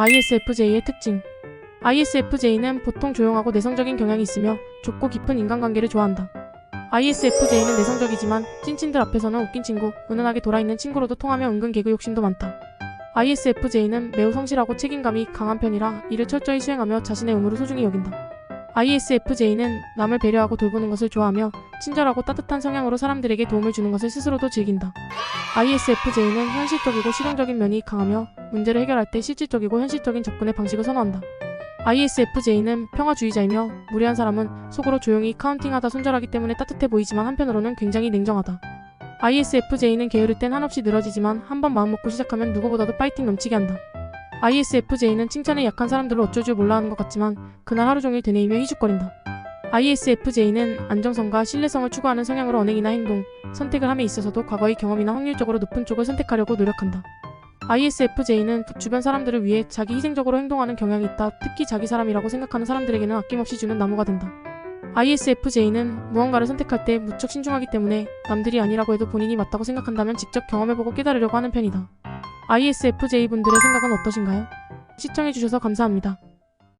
ISFJ의 특징 ISFJ는 보통 조용하고 내성적인 경향이 있으며 좁고 깊은 인간관계를 좋아한다. ISFJ는 내성적이지만 찐친들 앞에서는 웃긴 친구, 은은하게 돌아있는 친구로도 통하며 은근 개그 욕심도 많다. ISFJ는 매우 성실하고 책임감이 강한 편이라 이를 철저히 수행하며 자신의 의무를 소중히 여긴다. ISFJ는 남을 배려하고 돌보는 것을 좋아하며 친절하고 따뜻한 성향으로 사람들에게 도움을 주는 것을 스스로도 즐긴다. ISFJ는 현실적이고 실용적인 면이 강하며 문제를 해결할 때 실질적이고 현실적인 접근의 방식을 선호한다. ISFJ는 평화주의자이며 무례한 사람은 속으로 조용히 카운팅하다 손절하기 때문에 따뜻해 보이지만 한편으로는 굉장히 냉정하다. ISFJ는 게으를 땐 한없이 늘어지지만 한번 마음 먹고 시작하면 누구보다도 파이팅 넘치게 한다. ISFJ는 칭찬에 약한 사람들을 어쩔 줄 몰라 하는 것 같지만 그날 하루 종일 되뇌이며 희죽거린다. ISFJ는 안정성과 신뢰성을 추구하는 성향으로 언행이나 행동, 선택을 함에 있어서도 과거의 경험이나 확률적으로 높은 쪽을 선택하려고 노력한다. ISFJ는 주변 사람들을 위해 자기 희생적으로 행동하는 경향이 있다. 특히 자기 사람이라고 생각하는 사람들에게는 아낌없이 주는 나무가 된다. ISFJ는 무언가를 선택할 때 무척 신중하기 때문에 남들이 아니라고 해도 본인이 맞다고 생각한다면 직접 경험해보고 깨달으려고 하는 편이다. ISFJ 분들의 생각은 어떠신가요? 시청해주셔서 감사합니다.